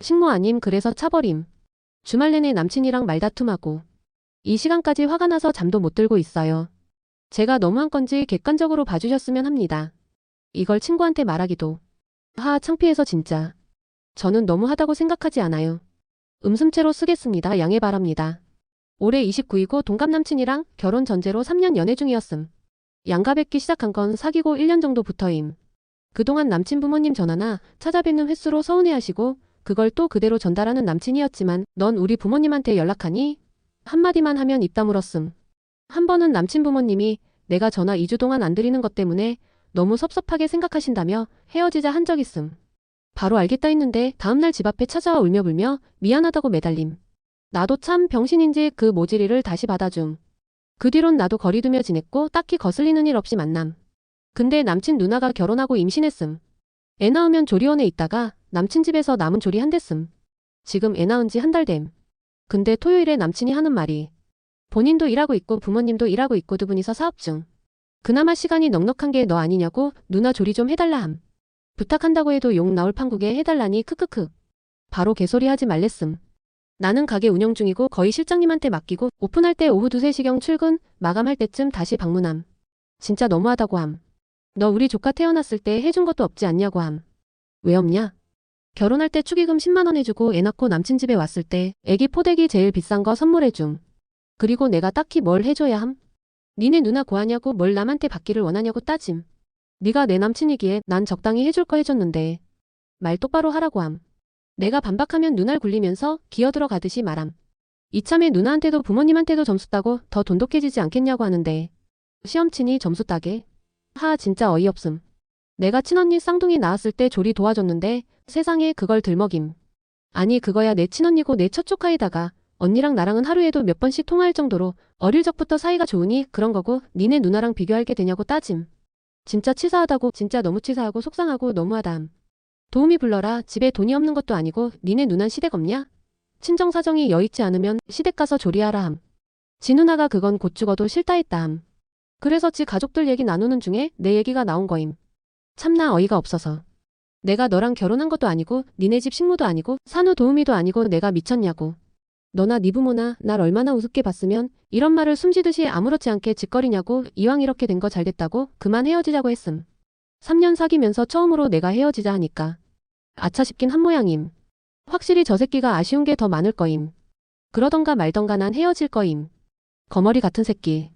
식모 아님 그래서 차버림. 주말 내내 남친이랑 말다툼하고. 이 시간까지 화가 나서 잠도 못 들고 있어요. 제가 너무한 건지 객관적으로 봐주셨으면 합니다. 이걸 친구한테 말하기도. 하, 창피해서 진짜. 저는 너무하다고 생각하지 않아요. 음슴체로 쓰겠습니다. 양해 바랍니다. 올해 29이고 동갑 남친이랑 결혼 전제로 3년 연애 중이었음. 양가 뵙기 시작한 건 사귀고 1년 정도 부터임. 그동안 남친 부모님 전화나 찾아뵙는 횟수로 서운해하시고 그걸 또 그대로 전달하는 남친이었지만 넌 우리 부모님한테 연락하니? 한마디만 하면 입 다물었음. 한 번은 남친 부모님이 내가 전화 2주 동안 안 드리는 것 때문에 너무 섭섭하게 생각하신다며 헤어지자 한 적 있음. 바로 알겠다 했는데 다음날 집 앞에 찾아와 울며불며 미안하다고 매달림. 나도 참 병신인지 그 모질이를 다시 받아줌. 그 뒤론 나도 거리두며 지냈고 딱히 거슬리는 일 없이 만남. 근데 남친 누나가 결혼하고 임신했음. 애 낳으면 조리원에 있다가 남친 집에서 남은 조리 한댔음. 지금 애 낳은 지 한 달 됨. 근데 토요일에 남친이 하는 말이 본인도 일하고 있고 부모님도 일하고 있고 두 분이서 사업 중. 그나마 시간이 넉넉한 게 너 아니냐고 누나 조리 좀 해달라 함. 부탁한다고 해도 욕 나올 판국에 해달라니 크크크. 바로 개소리 하지 말랬음. 나는 가게 운영 중이고 거의 실장님한테 맡기고 오픈할 때 오후 2, 3시경 출근, 마감할 때쯤 다시 방문함. 진짜 너무하다고 함. 너 우리 조카 태어났을 때 해준 것도 없지 않냐고 함. 왜 없냐? 결혼할 때 축의금 10만원 해주고 애 낳고 남친 집에 왔을 때 애기 포대기 제일 비싼 거 선물해줌. 그리고 내가 딱히 뭘 해줘야 함? 니네 누나 고하냐고 뭘 남한테 받기를 원하냐고 따짐. 네가 내 남친이기에 난 적당히 해줄 거 해줬는데 말 똑바로 하라고 함. 내가 반박하면 눈알 굴리면서 기어들어 가듯이 말함. 이참에 누나한테도 부모님한테도 점수 따고 더 돈독해지지 않겠냐고 하는데 시험 치니 점수 따게? 하 진짜 어이없음. 내가 친언니 쌍둥이 낳았을 때 조리 도와줬는데 세상에 그걸 들먹임. 아니 그거야 내 친언니고 내 첫 조카에다가 언니랑 나랑은 하루에도 몇 번씩 통화할 정도로 어릴 적부터 사이가 좋으니 그런 거고 니네 누나랑 비교할 게 되냐고 따짐. 진짜 치사하다고 진짜 너무 치사하고 속상하고 너무하다함. 도우미 불러라 집에 돈이 없는 것도 아니고 니네 누난 시댁 없냐? 친정 사정이 여의치 않으면 시댁 가서 조리하라 함. 지 누나가 그건 곧 죽어도 싫다 했다 함. 그래서 지 가족들 얘기 나누는 중에 내 얘기가 나온 거임. 참나 어이가 없어서. 내가 너랑 결혼한 것도 아니고 니네 집 식모도 아니고 산후 도우미도 아니고 내가 미쳤냐고. 너나 네 부모나 날 얼마나 우습게 봤으면 이런 말을 숨지듯이 아무렇지 않게 짓거리냐고 이왕 이렇게 된 거 잘 됐다고 그만 헤어지자고 했음. 3년 사귀면서 처음으로 내가 헤어지자 하니까 아차 싶긴 한 모양임. 확실히 저 새끼가 아쉬운 게 더 많을 거임. 그러던가 말던가 난 헤어질 거임. 거머리 같은 새끼.